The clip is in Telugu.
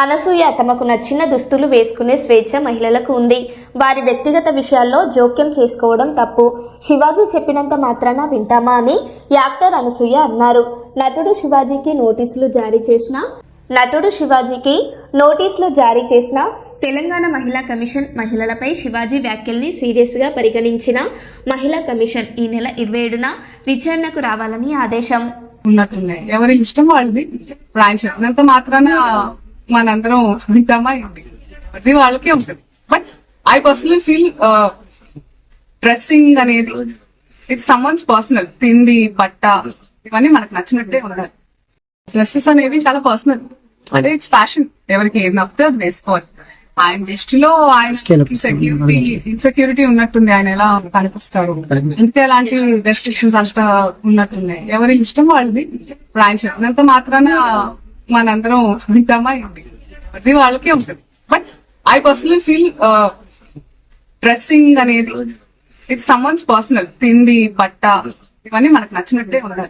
అనసూయ తమకు నచ్చిన దుస్తులు వేసుకునే స్వేచ్ఛ మహిళలకు ఉంది. వారి వ్యక్తిగత విషయాల్లో జోక్యం చేసుకోవడం తప్పు. శివాజీ చెప్పినంత మాత్రాన వింటామా అని యాక్టర్ అనసూయ అన్నారు. నటుడు శివాజీకి నోటీసులు జారీ చేసిన నటుడు శివాజీకి నోటీసులు జారీ చేసిన తెలంగాణ మహిళా కమిషన్ మహిళలపై శివాజీ వ్యాఖ్యల్ని సీరియస్గా పరిగణించిన మహిళా కమిషన్ ఈ నెల ఇరవై ఏడున విచారణకు రావాలని ఆదేశం. ఉన్నట్టున్నాయి. ఎవరి ఇష్టం వాళ్ళది. ఇప్పుడు అంత మాత్రాన మనందరం వింటామా ఏంటి అది వాళ్ళకే ఉంటుంది. But I personal feel dressing అనేది ఇట్స్ సమ్మన్స్ పర్సనల్ తిండి బట్ట ఇవన్నీ మనకు నచ్చినట్టే ఉండాలి. డ్రెస్సెస్ అనేవి చాలా పర్సనల్ అంటే ఇట్స్ ఫ్యాషన్ ఎవరికి ఏది నప్పితే అది వేసుకోవాలి. ఆయన దృష్టిలో ఆయన సెక్యూరిటీ ఇన్సెక్యూరిటీ ఉన్నట్టుంది. ఆయన ఎలా కనిపిస్తారు ఇంతే అలాంటి రెస్ట్రిక్షన్స్ అంతా ఉన్నట్టున్నాయి ఎవరి ఇష్టం వాళ్ళది. ఇప్పుడు ఆయన చెప్పినంత మాత్రాన మనందరం వింటామా ఏంటి? అది వాళ్ళకే ఉంటుంది. But I personal feel dressing అనేది ఇట్స్ సమ్మన్స్ పర్సనల్ తిండి బట్ట ఇవన్నీ మనకు నచ్చినట్టే ఉండాలి